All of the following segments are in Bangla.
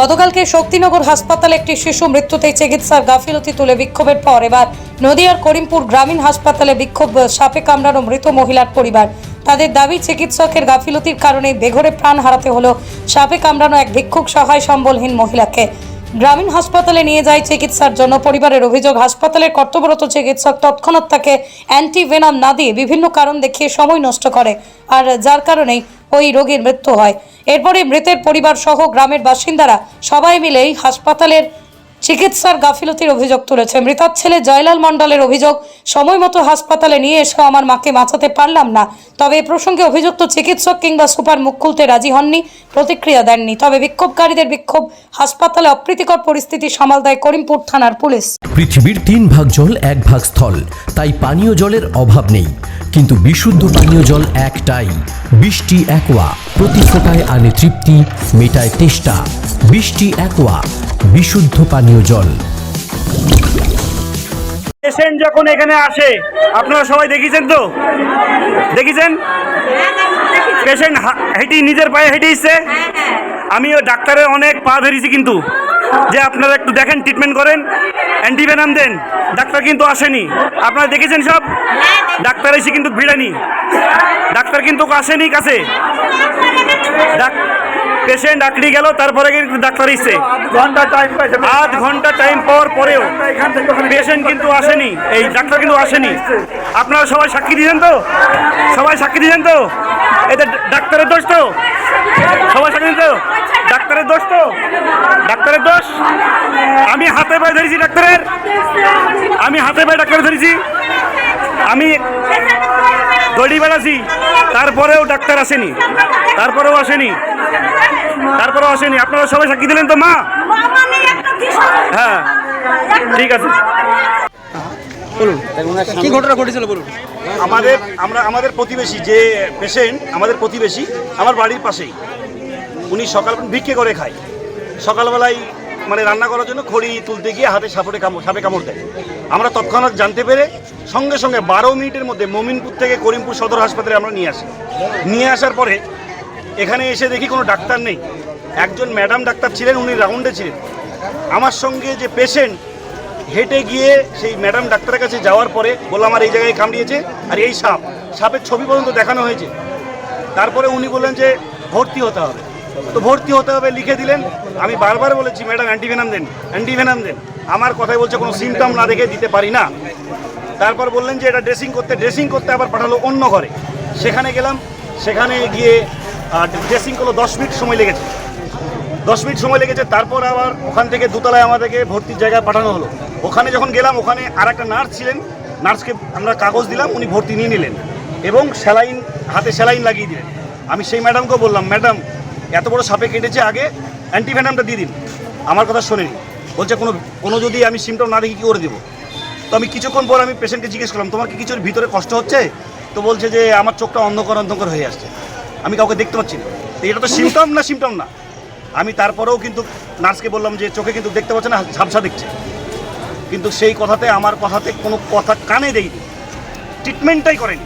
গতকালকে শক্তিনগর হাসপাতালে একটি শিশু মৃত্যুতে চিকিৎসার গাফিলতি তুলে বিক্ষোভের পর এবার নদিয়ার করিমপুর গ্রামীণ হাসপাতালে বিক্ষোভ সাপে কামড়ানো মৃত মহিলার পরিবার। তাদের দাবি, চিকিৎসকের গাফিলতির কারণে বেঘরে প্রাণ হারাতে হলো সাপে কামড়ানো এক ভিক্ষুক সহায় সম্বলহীন মহিলাকে। গ্রামীণ হাসপাতালে নিয়ে যায় চিকিৎসার জন্য। পরিবারের অভিযোগ, হাসপাতালের কর্তব্যরত চিকিৎসক তৎক্ষণাৎ তাকে অ্যান্টিভেনাম না দিয়ে বিভিন্ন কারণ দেখিয়ে সময় নষ্ট করে আর যার কারণেই ওই রোগীর মৃত্যু হয়। এরপরে মৃতের পরিবার সহ গ্রামের বাসিন্দারা সবাই মিলেই হাসপাতালের চিকিৎসার গাফিলতির অভিযোগ তুলেছে। মৃতার ছেলে জয়লাল মণ্ডলের অভিযোগ, সময় মতো হাসপাতালে নিয়ে এসে, আমার মাকে বাঁচাতে পারলাম না। তবে এ প্রসঙ্গে অভিযুক্ত চিকিৎসক কিংবা সুপার মুখ খুলতে রাজি হননি, প্রতিক্রিয়া দেননি। তবে বিক্ষোভকারীদের বিক্ষোভ, হাসপাতালে অপ্রীতিকর পরিস্থিতি সামাল দেয় করিমপুর থানার পুলিশ। পৃথিবীর তিন ভাগ জল, এক ভাগ স্থল। তাই পানীয় জলের অভাব নেই। কিন্তু বিশুদ্ধ পানীয় জল একটাই, বৃষ্টি একোয়া প্রতি আনে তৃপ্তি, মেটায় তেষ্টা। বৃষ্টি একোয়া বিশুদ্ধ পানীয় জল। পেশেন্ট যখন এখানে আসে, আপনারা সবাই দেখেছেন তো? দেখেছেন? পেশেন্ট হেঁটি নিজের পায়ে হেঁটে এসছে। আমিও ডাক্তারের অনেক পা ধরেছি কিন্তু। যে আপনারা একটু দেখেন ট্রিটমেন্ট করেন। অ্যান্টিভেনাম দেন। ডাক্তার কিন্তু আসেনি। আপনারা দেখেছেন সব? ডাক্তার এসে কিন্তু ভিড়ানি। ডাক্তার কিন্তু আসেনি কাছে। পেশেন্ট আঁকড়ি গেল তারপরে কিন্তু ডাক্তার এসছে। ঘণ্টা টাইম আধ ঘণ্টা টাইম পাওয়ার পরেও পেশেন্ট কিন্তু আসেনি এই ডাক্তার কিন্তু আসেনি। আপনারা সবাই সাক্ষী দিয়েছেন তো? সবাই সাক্ষী দিয়েছেন তো? এটা ডাক্তারের দোষ তো? সবাই সাক্ষী তো? ডাক্তারের দোষ তো? ডাক্তারের দোষ? আমি হাতে পায়ে ধরেছি ডাক্তারের। আমি হাতে পায়ে ডাক্তার ধরেছি। আমি দড়ি বেড়াছি তারপরেও ডাক্তার আসেনি। তারপরেও আসেনি। তারপরেও আসেনি। আপনারা সবাই সাক্ষী দিলেন তো মা? হ্যাঁ ঠিক আছে। কি ঘটনা ঘটেছিল বলুন? আমাদের আমরা আমাদের প্রতিবেশী যে পেশেন্ট আমাদের প্রতিবেশী আমার বাড়ির পাশেই। উনি সকাল ভিক্ষে করে খায়। সকালবেলায় মানে রান্না করার জন্য খড়ি তুলতে গিয়ে হাতে সাপড়ে কামড় সাপে কামড় দেয়। আমরা তৎক্ষণাৎ জানতে পেরে সঙ্গে সঙ্গে বারো মিনিটের মধ্যে মমিনপুর থেকে করিমপুর সদর হাসপাতালে আমরা নিয়ে আসি। নিয়ে আসার পরে এখানে এসে দেখি কোনো ডাক্তার নেই। একজন ম্যাডাম ডাক্তার ছিলেন, উনি রাউন্ডে ছিলেন। আমার সঙ্গে যে পেশেন্ট হেঁটে গিয়ে সেই ম্যাডাম ডাক্তারের কাছে যাওয়ার পরে বললাম আমার এই জায়গায় কামড়িয়েছে আর এই সাপ। সাপের ছবি পর্যন্ত দেখানো হয়েছে। তারপরে উনি বললেন যে, ভর্তি হতে হবে। তো ভর্তি হতে হবে, লিখে দিলেন। আমি বারবার বলেছি, ম্যাডাম, অ্যান্টিভেনাম দেন অ্যান্টিভেনাম দেন। আমার কথাই বলছে, কোনো সিমটম না দেখে দিতে পারি না। তারপর বললেন যে, এটা ড্রেসিং করতে ড্রেসিং করতে আবার পাঠালো অন্য ঘরে। সেখানে গেলাম, সেখানে গিয়ে ড্রেসিং করল, দশ মিনিট সময় লেগেছে। দশ মিনিট সময় লেগেছে, তারপর আবার ওখান থেকে দুতলায় আমাদেরকে ভর্তির জায়গায় পাঠানো হলো। ওখানে যখন গেলাম, ওখানে আর একটা নার্স ছিলেন। নার্সকে আমরা কাগজ দিলাম, উনি ভর্তি নিয়ে নিলেন এবং স্যালাইন, হাতে স্যালাইন লাগিয়ে দিলেন। আমি সেই ম্যাডামকেও বললাম, ম্যাডাম এত বড় সাপে কেটেছে আগে অ্যান্টিভেনামটা দিয়ে দিন। আমার কথা শোনেনি। বলছে, কোনো কোনো যদি আমি সিমটম না দেখি, কী করে দেবো? তো আমি কিছুক্ষণ পর আমি পেশেন্টকে জিজ্ঞেস করলাম, তোমার কি কিছুর ভিতরে কষ্ট হচ্ছে? তো বলছে যে, আমার চোখটা অন্ধকার অন্ধকার হয়ে আসছে। আমি কাউকে দেখতে পাচ্ছি না। তো এটা তো সিমটম না সিমটম না? আমি তারপরেও কিন্তু নার্সকে বললাম যে, চোখে কিন্তু দেখতে পাচ্ছে না, ঝাপসা দেখছে। কিন্তু সেই কথাতে, আমার কথাতে কোনো কথা কানে দেয়নি। ট্রিটমেন্টটাই করেনি।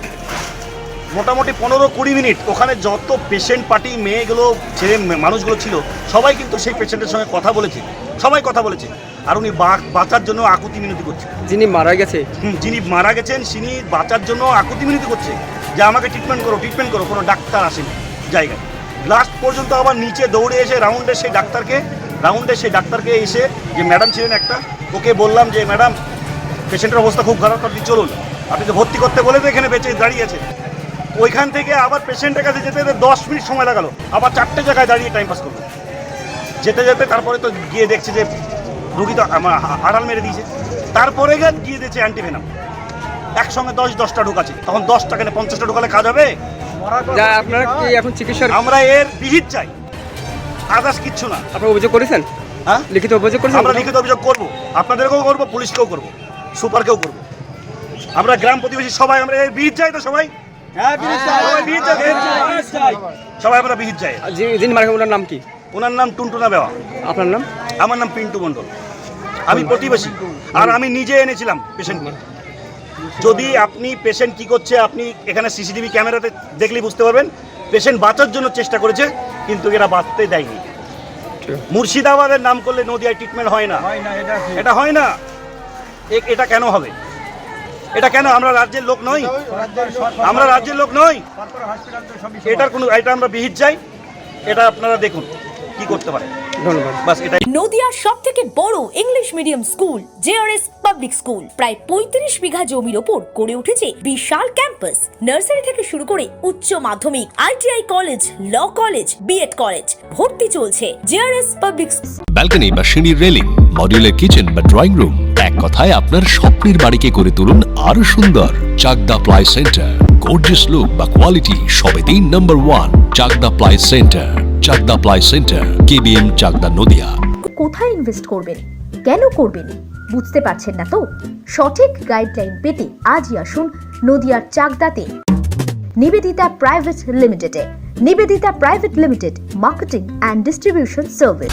মোটামুটি পনেরো কুড়ি মিনিট ওখানে যত পেশেন্ট পার্টি মেয়েগুলো ছেলে মানুষগুলো ছিল সবাই কিন্তু সেই পেশেন্টের সঙ্গে কথা বলেছে। সবাই কথা বলেছে। আর উনি বাঁচার জন্য আকুতি মিনতি করছে। যিনি মারা গেছে। যিনি মারা গেছেন তিনি বাঁচার জন্য আকুতি মিনতি করছে। যে আমাকে ট্রিটমেন্ট করো ট্রিটমেন্ট করো কোনো ডাক্তার আসেনি জায়গায়। লাস্ট পর্যন্ত আবার নিচে দৌড়ে এসে রাউন্ডে সেই ডাক্তারকে রাউন্ডে সেই ডাক্তারকে এসে যে ম্যাডাম ছিলেন একটা ওকে বললাম যে ম্যাডাম পেশেন্টের অবস্থা খুব খারাপ আপনি চলুন। আপনি তো ভর্তি করতে বলে তো এখানে বেঁচে দাঁড়িয়ে আছে ওইখান থেকে আবার পেশেন্টের কাছে যেতে যেতে দশ মিনিট সময় লাগালো। আবার চারটে জায়গায় দাঁড়িয়ে টাইম পাস করল। যেতে যেতে তারপরে তো গিয়ে দেখছে যে রুগী তো আমার হা- আড়াল মেরে দিয়েছে। তারপরে গিয়ে গিয়ে দিয়েছে অ্যান্টিভেনাম একসঙ্গে দশ দশটা ঢুকাচ্ছে। তখন দশ টাকা না পঞ্চাশটা ঢুকালে কাজ হবে? যা আপনারা কি এখন চিকিৎসার আমরা এর বিহিত চাই। আদার্স কিচ্ছু না। আপনারা অভিযোগ করেছেন? হ্যাঁ? লিখিত অভিযোগ করেছেন? আমরা লিখিত অভিযোগ করব। আপনাদেরকেও করব পুলিশকেও করব। সুপারকেও করব। আমরা গ্রাম প্রতিবেশী সবাই আমরা এর বিহিত চাই তো সবাই। সবাই বিহিত সবাই আমরা বিহিত যাই। যিনি মারা ওনার নাম কি? ওনার নাম টুনটুনা বেওয়া। আপনার নাম? আমার নাম পিন্টু মণ্ডল। আমি প্রতিবেশী। আর আমি নিজে এনেছিলাম পেশেন্টকে যদি আপনি পেশেন্ট কি করছে আপনি এখানে সিসিটিভি ক্যামেরাতে দেখলেই বুঝতে পারবেন পেশেন্ট বাঁচার জন্য চেষ্টা করেছে কিন্তু এরা বাঁচতে দেয়নি। মুর্শিদাবাদের নাম করলে নদিয়ায় ট্রিটমেন্ট হয় না। এটা হয় না। এটা কেন হবে? এটা কেন? আমরা রাজ্যের লোক নই। আমরা রাজ্যের লোক নই। এটার কোনো এটা আমরা বিহিত যাই এটা আপনারা দেখুন কি করতে পারে। নদিয়ার সব থেকে বড় English medium school JRS public school. প্রায় পঁয়ত্রিশ বিঘা জমির ওপর গড়ে উঠেছে বিশাল ক্যাম্পাস। নার্সারি থেকে শুরু করে উচ্চ মাধ্যমিক ITI college law college BEd college ভর্তি চলছে জেআরএস পাবলিক ব্যালকনি বা সিঁড়ির রেলিং মডিউলার কিচেন বা ড্রয়িং রুম কথায় আপনার স্বপ্নের বাড়িকে করে তুলুন আরও সুন্দর। Chakdah ply centre. Gorgeous look বা কোয়ালিটি সবে তিন number one Chakdah ply centre. Chakdah ply centre. KBM Chakdah Nadia. কোথায় ইনভেস্ট করবেন? কেন করবেন? বুঝতে পারছেন না তো? সঠিক গাইডলাইন পেতে আজই আসুন নদিয়ার চাকদাতে। নিবেদিতা প্রাইভেট লিমিটেডে Nivedita private limited marketing and distribution service